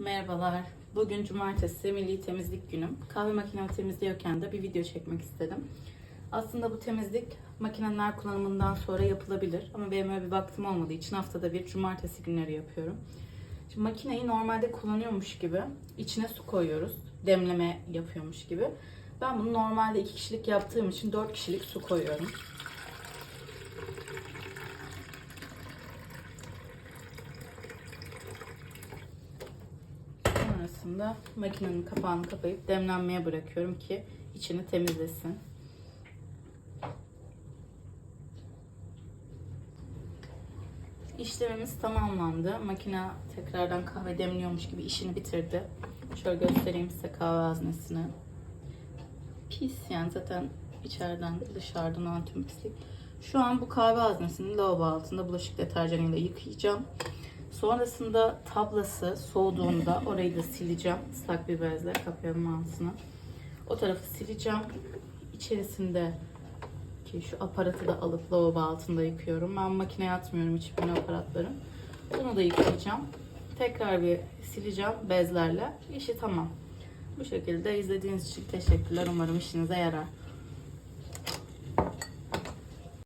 Merhabalar. Bugün cumartesi milli temizlik günüm. Kahve makinemi temizliyorken de bir video çekmek istedim. Aslında bu temizlik makineler kullanımından sonra yapılabilir. Ama benim öyle bir vaktim olmadığı için haftada bir cumartesi günleri yapıyorum. Şimdi makineyi normalde kullanıyormuş gibi içine su koyuyoruz. Demleme yapıyormuş gibi. Ben bunu normalde iki kişilik yaptığım için dört kişilik su koyuyorum. Sonrasında makinenin kapağını kapayıp demlenmeye bırakıyorum ki içini temizlesin. İşlemimiz tamamlandı. Makine tekrardan kahve demliyormuş gibi işini bitirdi. Şöyle göstereyim size kahve haznesini. Pis yani zaten içeriden dışarıdan pislik. Şu an bu kahve haznesini lavabo altında bulaşık deterjanıyla yıkayacağım. Sonrasında tablası soğuduğunda orayı da sileceğim. Islak bir bezle kapıyorum altını. O tarafı sileceğim. İçerisinde ki şu aparatı da alıp lavabo altında yıkıyorum. Ben makineye atmıyorum hiçbirini aparatların. Bunu da yıkayacağım. Tekrar bir sileceğim bezlerle. İşi tamam. Bu şekilde izlediğiniz için teşekkürler. Umarım işinize yarar.